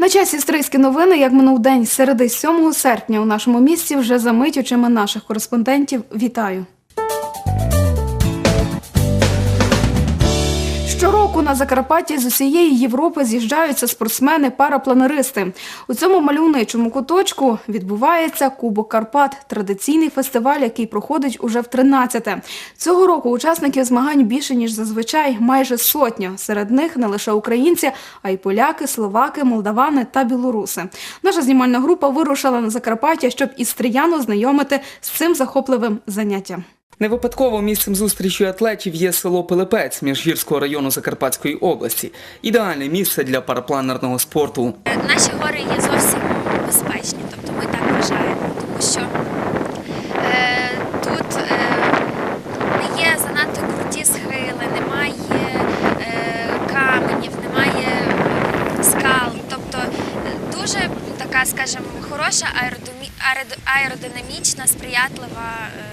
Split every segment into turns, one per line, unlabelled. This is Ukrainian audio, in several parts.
На часі стрийські новини, як минув день середи 7 серпня у нашому місті, вже за мить очима наших кореспондентів. Вітаю! Щороку на Закарпатті з усієї Європи з'їжджаються спортсмени-парапланеристи. У цьому мальовничому куточку відбувається Кубок Карпат, традиційний фестиваль, який проходить уже в 13-те. Цього року учасників змагань більше ніж зазвичай, майже сотня. Серед них не лише українці, а й поляки, словаки, молдавани та білоруси. Наша знімальна група вирушила на Закарпаття, щоб із Стрияну знайомити з цим захопливим заняттям.
Не випадково місцем зустрічі атлетів є село Пилипець Міжгірського району Закарпатської області. Ідеальне місце для парапланерного спорту.
Наші гори є зовсім безпечні, тобто ми так вважаємо, тому що е, тут е, не є занадто круті схили, немає е, каменів, немає скал. Тобто е, дуже така, скажімо, хороша аеродинамічна, сприятлива е,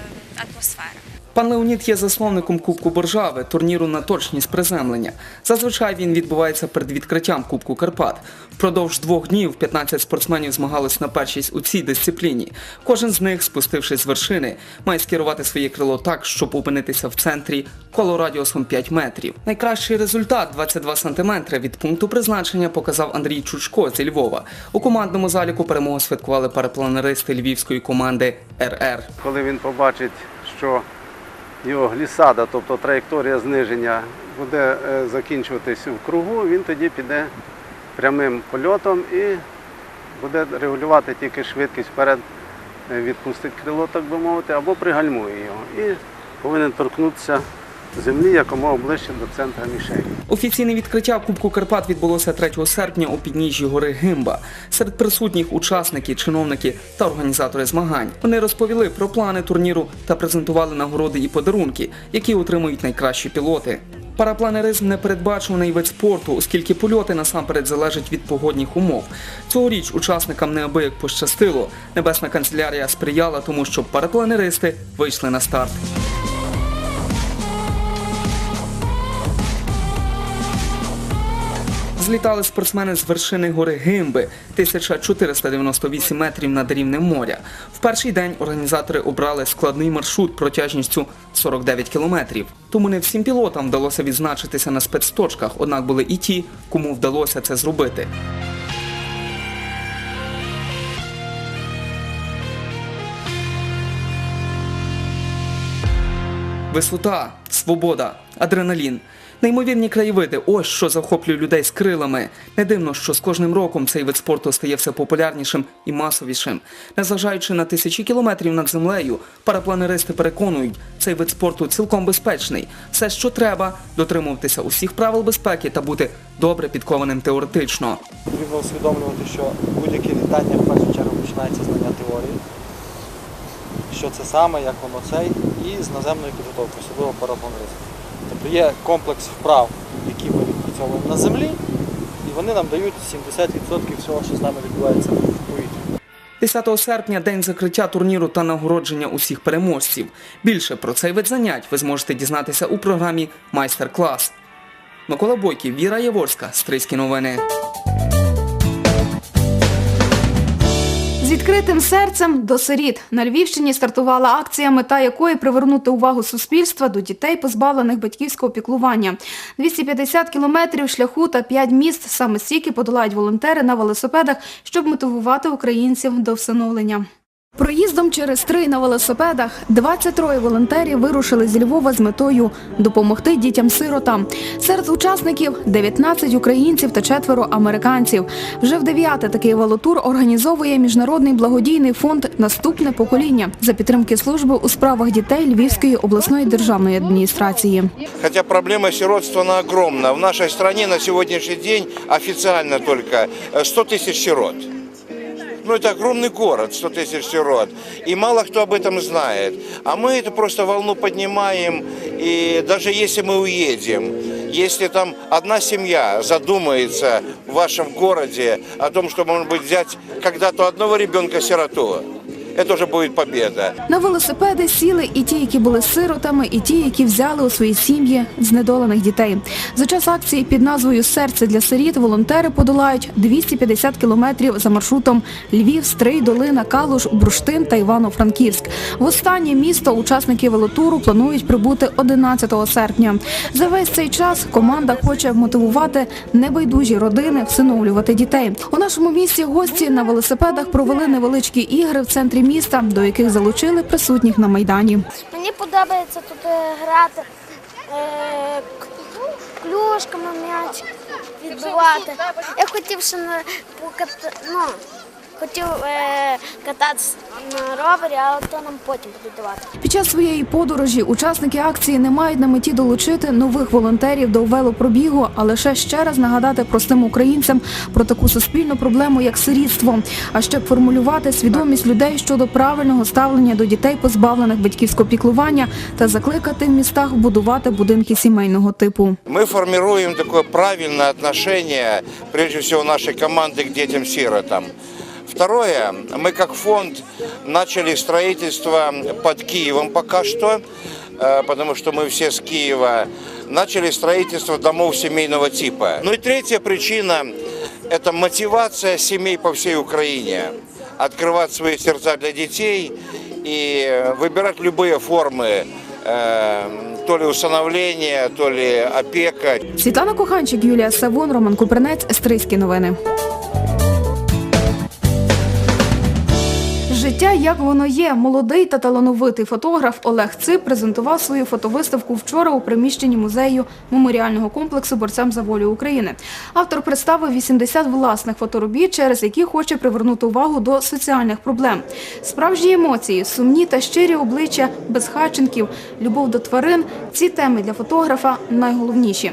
атмосфера.
Пан Леонід є засновником Кубку Боржави, турніру на точність приземлення. Зазвичай він відбувається перед відкриттям Кубку Карпат. Впродовж двох днів 15 спортсменів змагались на першість у цій дисципліні. Кожен з них, спустившись з вершини, має скерувати своє крило так, щоб опинитися в центрі коло радіусом 5 метрів. Найкращий результат 22 сантиметри від пункту призначення показав Андрій Чучко зі Львова. У командному заліку перемогу святкували парапланеристи львівської команди РР.
коли він побачить, що його глісада, тобто траєкторія зниження, буде е, закінчуватись в кругу, він тоді піде прямим польотом і буде регулювати тільки швидкість вперед, е, відпустить крило, так би мовити, або пригальмує його. І повинен торкнутися землі якомога ближче до центра мішені.
Офіційне відкриття Кубку Карпат відбулося 3 серпня у підніжжі гори Гимба. Серед присутніх учасники, чиновники та організатори змагань. Вони розповіли про плани турніру та презентували нагороди і подарунки, які отримують найкращі пілоти. Парапланеризм непередбачуваний вид спорту, оскільки польоти насамперед залежать від погодних умов. Цьогоріч учасникам неабияк пощастило. Небесна канцелярія сприяла тому, щоб парапланеристи вийшли на старт. Злітали спортсмени з вершини гори Гимби 1498 метрів над рівнем моря. В перший день організатори обрали складний маршрут протяжністю 49 кілометрів. Тому не всім пілотам вдалося відзначитися на спецточках, однак були і ті, кому вдалося це зробити. Висота, свобода, адреналін. Неймовірні краєвиди ось що захоплює людей з крилами. Не дивно, що з кожним роком цей вид спорту стає все популярнішим і масовішим. Незважаючи на тисячі кілометрів над землею, парапланеристи переконують, цей вид спорту цілком безпечний. Все, що треба, дотримуватися усіх правил безпеки та бути добре підкованим теоретично.
Потрібно усвідомлювати, що будь-яке літання в першу чергу починається знання теорії, що це саме, як воно цей, і з наземної підготовки, особливо парапланеризм. Тобто є комплекс вправ, які ми відпрацьовуємо на землі, і вони нам дають 70% всього, що з нами відбувається в повітрі.
10 серпня день закриття турніру та нагородження усіх переможців. Більше про цей вид занять ви зможете дізнатися у програмі Майстер-клас. Микола Бойків, Віра Яворська, Стрийські новини.
З відкритим серцем до сиріт на Львівщині стартувала акція, мета якої привернути увагу суспільства до дітей, позбавлених батьківського піклування. 250 кілометрів шляху та 5 міст саме стільки подолають волонтери на велосипедах, щоб мотивувати українців до всиновлення. Проїздом через три на велосипедах 23 волонтерів вирушили зі Львова з метою допомогти дітям-сиротам. Серед учасників 19 українців та четверо американців. Вже в дев'яте такий велотур організовує міжнародний благодійний фонд Наступне покоління за підтримки служби у справах дітей Львівської обласної державної адміністрації.
Хотя проблема сиротства она огромна. В нашей стране на сегодняшний день официально только э, 100 тысяч сирот Ну, это огромный город, 100 тысяч сирот. И мало кто об этом знает. А мы эту просто волну поднимаем. И даже если мы уедем, если там одна семья задумается в вашем городе о том, что, может быть, взять когда-то одного ребенка-сироту, это уже будет победа.
На велосипеди сіли і ті, які були сиротами, і ті, які взяли у свої сім'ї знедолених дітей. За час акції під назвою Серце для сиріт волонтери подолають 250 кілометрів за маршрутом Львів, Стрий, Долина, Калуш, Бруштин та Івано-Франківськ. В останнє місто учасники велотуру планують прибути 11 серпня. За весь цей час команда хоче мотивувати небайдужі родини всиновлювати дітей. У нашому місті гості на велосипедах провели невеличкі ігри в центрі міста, до яких залучили присутніх на майдані.
Мені подобається тут е, грати е, клюшками м'яч відбивати. Я хотів ще на ну, хотів е, кататися на ровері, але то нам потім будуть давати.
Під час своєї подорожі учасники акції не мають на меті долучити нових волонтерів до велопробігу, а лише ще раз нагадати простим українцям про таку суспільну проблему, як сирітство, а щоб формулювати свідомість людей щодо правильного ставлення до дітей, позбавлених батьківського піклування, та закликати в містах будувати будинки сімейного типу.
Мы формируем такое правильное отношение, прежде всего, нашей команды к детям-сиротам. Второе, мы как фонд начали строительство под Киевом пока что, э, потому что мы все с Киева, начали строительство домов семейного типа. Ну и третья причина – это мотивация семей по всей Украине. Открывать свои сердца для детей и выбирать любые формы э, то ли усыновления, то ли опека.
Світлана Коханчик, Юлія Савон, Роман Купринець, Стрийські новини. Життя як воно є. Молодий та талановитий фотограф Олег Цип презентував свою фотовиставку вчора у приміщенні музею меморіального комплексу борцям за волю України. Автор представив 80 власних фоторобіт, через які хоче привернути увагу до соціальних проблем. Справжні емоції, сумні та щирі обличчя безхатченків, любов до тварин ці теми для фотографа найголовніші.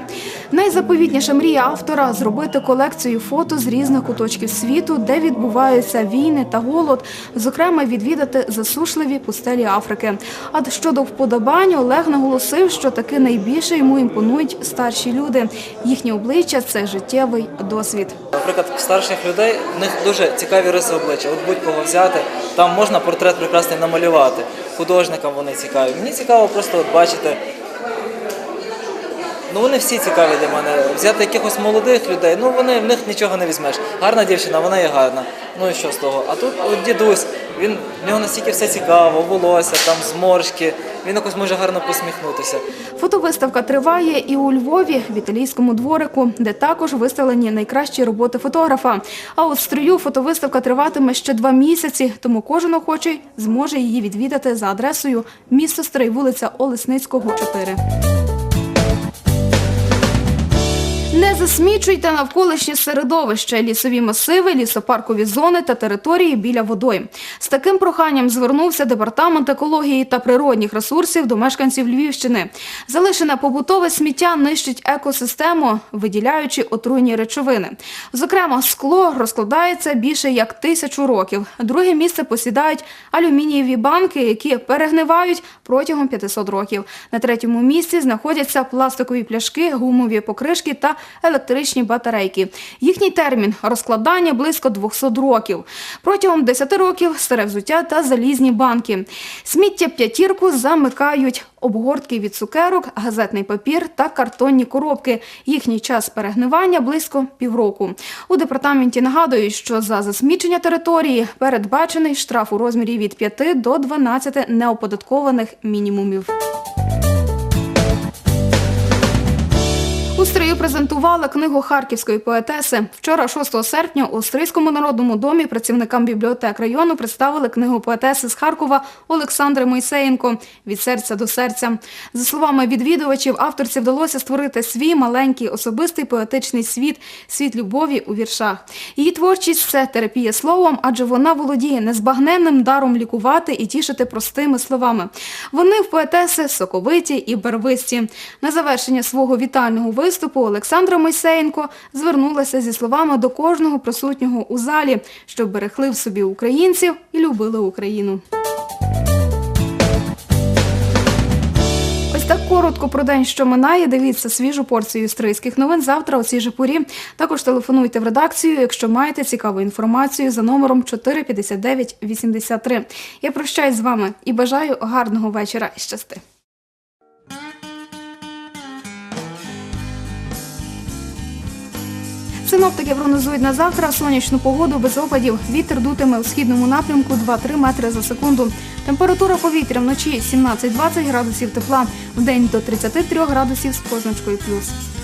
Найзаповітніша мрія автора зробити колекцію фото з різних куточків світу, де відбуваються війни та голод, зокрема відвідати засушливі пустелі Африки. А щодо вподобань, Олег наголосив, що таки найбільше йому імпонують старші люди. Їхні обличчя це життєвий досвід.
Наприклад, старших людей в них дуже цікаві риси обличчя. От будь-кого взяти, там можна портрет прекрасний намалювати. Художникам вони цікаві. Мені цікаво просто от бачити. Ну вони всі цікаві для мене. Взяти якихось молодих людей, ну вони в них нічого не візьмеш. Гарна дівчина, вона є гарна. Ну і що з того? А тут от дідусь, він в нього настільки все цікаво, волосся, там зморшки. Він якось може гарно посміхнутися.
Фотовиставка триває і у Львові, в італійському дворику, де також виставлені найкращі роботи фотографа. А от строю фотовиставка триватиме ще два місяці, тому кожен охочий зможе її відвідати за адресою місто Стрий, вулиця Олесницького, 4. Не засмічуйте навколишнє середовище, лісові масиви, лісопаркові зони та території біля водойм. З таким проханням звернувся департамент екології та природних ресурсів до мешканців Львівщини. Залишене побутове сміття нищить екосистему, виділяючи отруйні речовини. Зокрема, скло розкладається більше як тисячу років. Друге місце посідають алюмінієві банки, які перегнивають протягом 500 років. На третьому місці знаходяться пластикові пляшки, гумові покришки та електричні батарейки. Їхній термін розкладання близько 200 років. Протягом 10 років старе взуття та залізні банки. Сміття п'ятірку замикають обгортки від цукерок, газетний папір та картонні коробки. Їхній час перегнивання близько півроку. У департаменті нагадують, що за засмічення території передбачений штраф у розмірі від 5 до 12 неоподаткованих мінімумів. У Стрию презентували книгу харківської поетеси. Вчора, 6 серпня, у Стрийському народному домі працівникам бібліотек району представили книгу поетеси з Харкова Олександри Мойсеєнко «Від серця до серця». За словами відвідувачів, авторці вдалося створити свій маленький особистий поетичний світ, світ любові у віршах. Її творчість це терапія словом, адже вона володіє незбагненним даром лікувати і тішити простими словами. Вони в поетеси соковиті і барвисті. На завершення свого вітального виступу Олександра Мойсеєнко звернулася зі словами до кожного присутнього у залі, щоб берегли в собі українців і любили Україну. Ось так коротко про день, що минає. Дивіться свіжу порцію стрийських новин завтра у цій же порі. Також телефонуйте в редакцію, якщо маєте цікаву інформацію за номером 45983. Я прощаюсь з вами і бажаю гарного вечора і щасти. Синоптики прогнозують на завтра сонячну погоду без опадів. Вітер дутиме у східному напрямку 2-3 метри за секунду. Температура повітря вночі 17-20 градусів тепла, в день до 33 градусів з позначкою плюс.